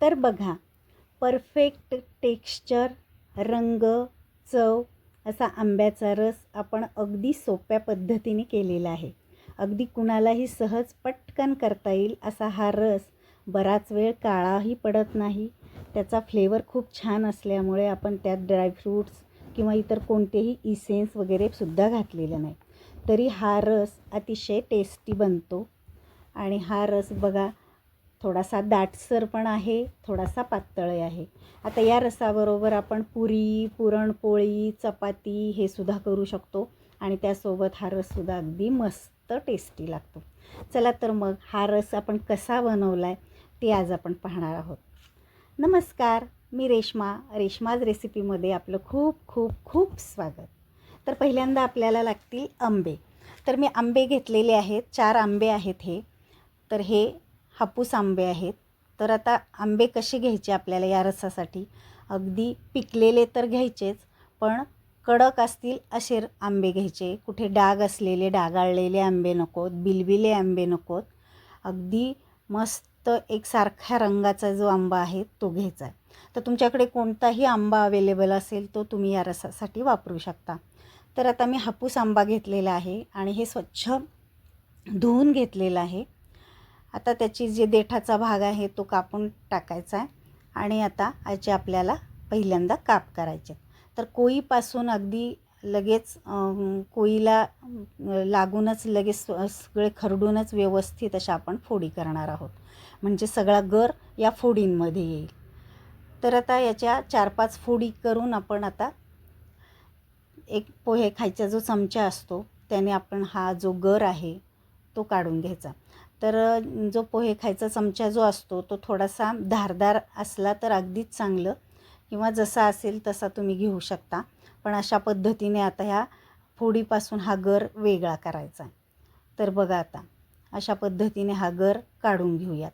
तर बघा perfect texture रंग चव असा आंब्याचा रस आपण अगदी सोप्या पद्धतीने केलेला आहे. अगदी कुणालाही सहज पटकन करता येईल असा हा रस बराच वेळ काळाही पडत नाही. त्याचा फ्लेवर खूप छान असल्यामुळे आपण त्यात ड्रायफ्रूट्स किंवा इतर कोणतेही इसेन्स वगैरे सुद्धा घातलेलं नाही. तरी हा रस अतिशय टेस्टी बनतो. आणि हा रस बघा थोडासा दाटसर पण आहे थोडासा पातळही आहे. आता या रसाबरोबर आपण पुरी पुरणपोळी चपाती हे सुद्धा करू शकतो आणि त्यासोबत हा रससुद्धा अगदी मस्त टेस्टी लागतो. चला तर मग हा रस आपण कसा बनवला आहे ते आज आपण पाहणार आहोत. नमस्कार मी रेश्मा. रेश्माज रेसिपीमध्ये आपलं खूप खूप खूप स्वागत. तर पहिल्यांदा आपल्याला लागतील आंबे. तर मी आंबे घेतलेले आहेत चार आंबे आहेत हे. तर हे हापूस आंबे आहेत. तर आता आंबे कसे घ्यायचे आपल्याला या रसासाठी? अगदी पिकलेले तर घ्यायचेच पण कडक असतील असे आंबे घ्यायचे. कुठे डाग असलेले डागाळलेले आंबे नकोत बिलबिले आंबे नकोत. अगदी मस्त एक सारख्या रंगाचा जो आंबा आहे तो घ्यायचा आहे. तर तुमच्याकडे कोणताही आंबा अवेलेबल असेल तो तुम्ही या रसासाठी वापरू शकता. तर आता मी हापूस आंबा घेतलेला आहे आणि हे स्वच्छ धुवून घेतलेलं आहे. आता त्याची जे देठाचा भाग आहे तो कापून टाकायचा आहे. आणि आता याचे आपल्याला पहिल्यांदा काप करायचे तर कोळीपासून अगदी लगेच कोळीला लागूनच लगेच सगळे खरडूनच व्यवस्थित अशा आपण फोडी करणार आहोत. म्हणजे सगळा गर या फोडींमध्ये येईल. तर आता याच्या चार पाच फोडी करून आपण आता एक पोहे खायचा जो चमचा असतो त्याने आपण हा जो गर आहे तो काढून घ्यायचा. तर जो पोहे खायचा चमचा जो असतो तो थोडासा धारदार असला तर अगदीच चांगलं. किंवा जसा असेल तसा तुम्ही घेऊ शकता. पण अशा पद्धतीने आता ह्या फोडीपासून हा गर वेगळा करायचा तर बघा आता अशा पद्धतीने हा गर काढून घेऊयात.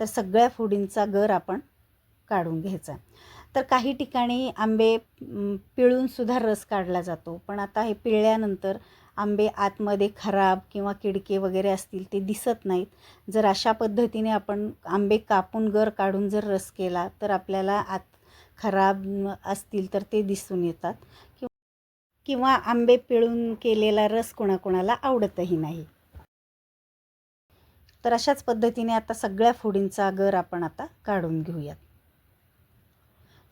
तर सगळ्या फोडींचा गर आपण काढून घ्यायचा तर काही ठिकाणी आंबे पिळूनसुद्धा रस काढला जातो. पण आता हे पिळल्यानंतर आंबे आतमध्ये खराब किंवा किडके वगैरे असतील ते दिसत नाहीत. जर अशा पद्धतीने आपण आंबे कापून गर काढून जर रस केला तर आपल्याला आत खराब असतील तर ते दिसून येतात. किंवा किंवा आंबे पिळून केलेला रस कोणाकोणाला आवडतही नाही. तर अशाच पद्धतीने आता सगळ्या फोडींचा गर आपण आता काढून घेऊयात.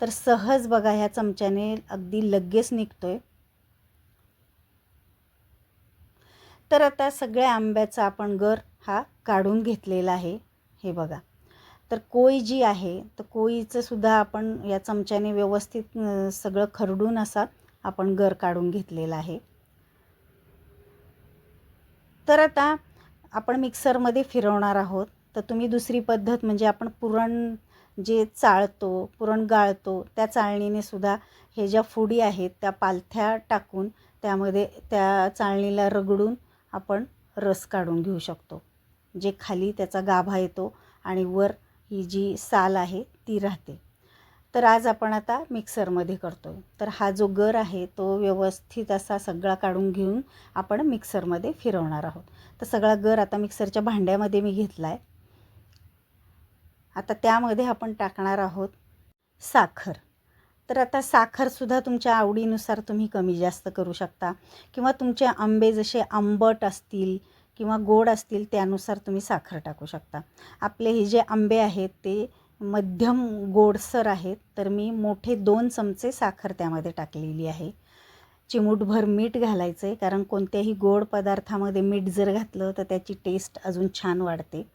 तर सहज बघा ह्या चमच्याने अगदी लगेच निघतोय. तर आता सगळ्या आंब्याचा आपण गर हा काढून घेतलेला आहे. हे बघा. तर कोळी जी आहे तर कोईचं सुद्धा आपण या चमच्याने व्यवस्थित सगळं खरडून असा आपण गर काढून घेतलेला आहे. तर आता आपण मिक्सरमध्ये फिरवणार आहोत. तर तुम्ही दुसरी पद्धत म्हणजे आपण पुरण जे चाळतो पुरण गाळतो त्या चाळणीने सुद्धा हे ज्या फुडी आहेत त्या पालथ्या टाकून त्यामध्ये त्या चाळणीला रगडून आपण रस काढून घेऊ शकतो. जे खाली त्याचा गाभा येतो आणि वर ही जी साल आहे ती राहते. तर आज आपण आता मिक्सरमध्ये करतो तर हा जो गर आहे तो व्यवस्थित असा सगळा काढून घेऊन आपण मिक्सरमध्ये फिरवणार आहोत. तर सगळा गर आता मिक्सरच्या भांड्यामध्ये मी घेतला आहे आता त्यामध्ये आपण टाकणार आहोत साखर. तर आता साखरसुद्धा तुमच्या आवडीनुसार तुम्ही कमी जास्त करू शकता. किंवा तुमचे आंबे जसे आंबट असतील किंवा गोड असतील त्यानुसार तुम्ही साखर टाकू शकता. आपले हे जे आंबे आहेत ते मध्यम गोडसर आहेत तर मी मोठे दोन चमचे साखर त्यामध्ये टाकलेली आहे. चिमूटभर मीठ घालायचं आहे कारण कोणत्याही गोड पदार्थामध्ये मीठ जर घातलं तर त्याची टेस्ट अजून छान वाढते.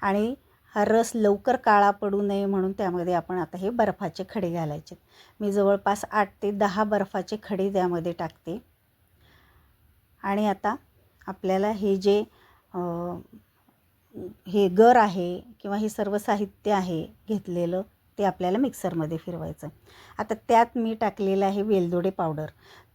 आणि हा रस लवकर काळा पडू नये म्हणून त्यामध्ये आपण आता हे बर्फाचे खडे घालायचे मी जवळपास आठ ते दहा बर्फाचे खडे त्यामध्ये टाकते. आणि आता आपल्याला हे जे हे गर आहे किंवा हे सर्व साहित्य आहे घेतलेलं ते आपल्याला मिक्सरमध्ये फिरवायचं आता त्यात मी टाकलेलं आहे वेलदोडे पावडर.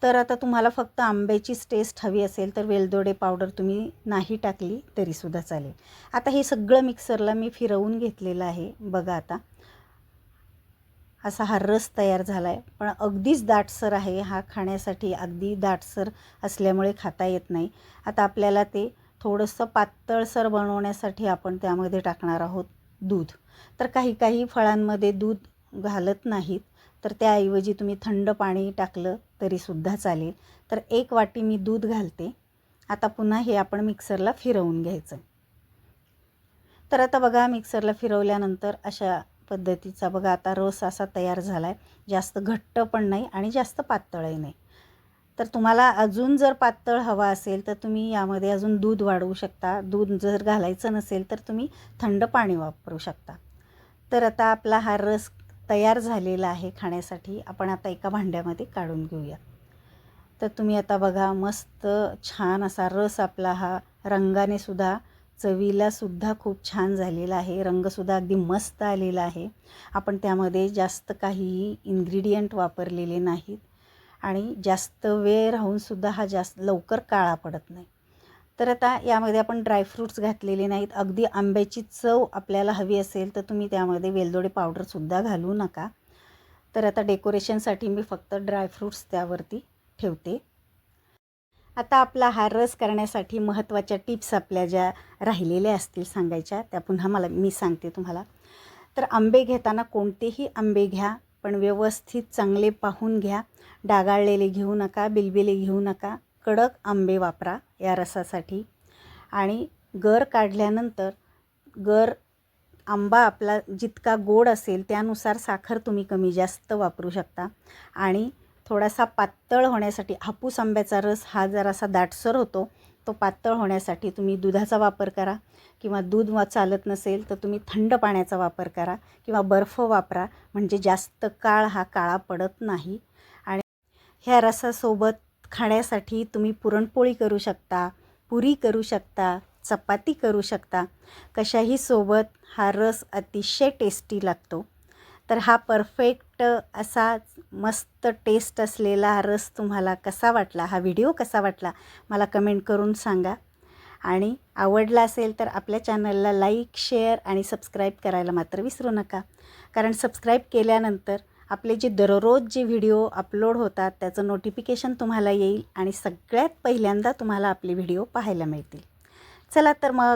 तर आता तुम्हाला फक्त आंब्याचीच टेस्ट हवी असेल तर वेलदोडे पावडर तुम्ही नाही टाकली तरीसुद्धा चालेल. आता हे सगळं मिक्सरला मी फिरवून घेतलेलं आहे. बघा आता. असा हा रस तयार झाला आहे पण अगदीच दाटसर आहे. हा खाण्यासाठी अगदी दाटसर असल्यामुळे खाता येत नाही. आता आपल्याला ते थोडंसं पातळसर बनवण्यासाठी आपण त्यामध्ये टाकणार आहोत. दूध. तर काही काही फळांमध्ये दूध घालत नाहीत. तर त्याऐवजी तुम्ही थंड पाणी टाकलं तरीसुद्धा चालेल. तर एक वाटी मी दूध घालते. आता पुन्हा हे आपण मिक्सरला फिरवून घ्यायचं. तर आता बघा मिक्सरला फिरवल्यानंतर अशा पद्धतीचा बघा आता रस असा तयार झाला आहे जास्त घट्ट पण नाही आणि जास्त पातळही नाही. तर तुम्हाला अजून जर पातळ हवा असेल तर तुम्ही यामध्ये अजून दूध वाढवू शकता. दूध जर घालायचं नसेल तर तुम्ही थंड पाणी वापरू शकता. तर आता आपला हा रस तयार झालेला आहे खाण्यासाठी. आपण आता एका भांड्यामध्ये काढून घेऊया. तर तुम्ही आता बघा मस्त छान असा रस आपला हा रंगाने सुद्धा चवीलासुद्धा खूप छान झालेला आहे. रंगसुद्धा अगदी मस्त आलेला आहे. आपण त्यामध्ये जास्त काही इन्ग्रेडियंट वापरलेले नाहीत. आणि जास्त वेळ राहूनसुद्धा हा जास्त लवकर काळा पडत नाही. तर आता यामध्ये आपण ड्रायफ्रूट्स घातलेले नाहीत. अगदी आंब्याची चव आपल्याला हवी असेल तर तुम्ही त्यामध्ये वेलदोडे पावडरसुद्धा घालू नका. तर आता डेकोरेशनसाठी मी फक्त ड्रायफ्रूट्स त्यावरती ठेवते. आता आपला हा रस करण्यासाठी महत्त्वाच्या टिप्स आपल्या ज्या राहिलेल्या असतील सांगायच्या त्या पुन्हा मला मी सांगते तुम्हाला. तर आंबे घेताना कोणतेही आंबे घ्या. पण व्यवस्थित चांगले पाहून घ्या. डागाळलेले घेऊ नका बिलबिले घेऊ नका. कडक आंबे वापरा या रसासाठी. आणि गर काढल्यानंतर गर आंबा आपला जितका गोड असेल त्यानुसार साखर तुम्ही कमी जास्त वापरू शकता. आणि थोडासा पातळ होण्यासाठी हापूस आंब्याचा रस हा जरासा दाटसर होतो. तो पातळ होण्यासाठी तुम्ही दुधाचा वापर करा किंवा दूध वा चालत नसेल तर तुम्ही थंड पाण्याचा वापर करा किंवा बर्फ वापरा. म्हणजे जास्त काळ हा काळा पडत नाही. आणि ह्या रसासोबत खाण्यासाठी तुम्ही पुरणपोळी करू शकता पुरी करू शकता चपाती करू शकता. कशाही सोबत हा रस अतिशय टेस्टी लागतो. तर हा परफेक्ट असा मस्त टेस्ट असलेला हा रस तुम्हाला कसा वाटला? हा व्हिडिओ कसा वाटला? मला कमेंट करून सांगा. आणि आवडला असेल तर आपल्या चॅनलला लाईक शेअर आणि सबस्क्राईब करायला मात्र विसरू नका. कारण सबस्क्राईब केल्यानंतर आपले जे दररोज जे व्हिडिओ अपलोड होतात त्याचं नोटिफिकेशन तुम्हाला येईल आणि सगळ्यात पहिल्यांदा तुम्हाला आपले व्हिडिओ पाहायला मिळतील. चला तर मग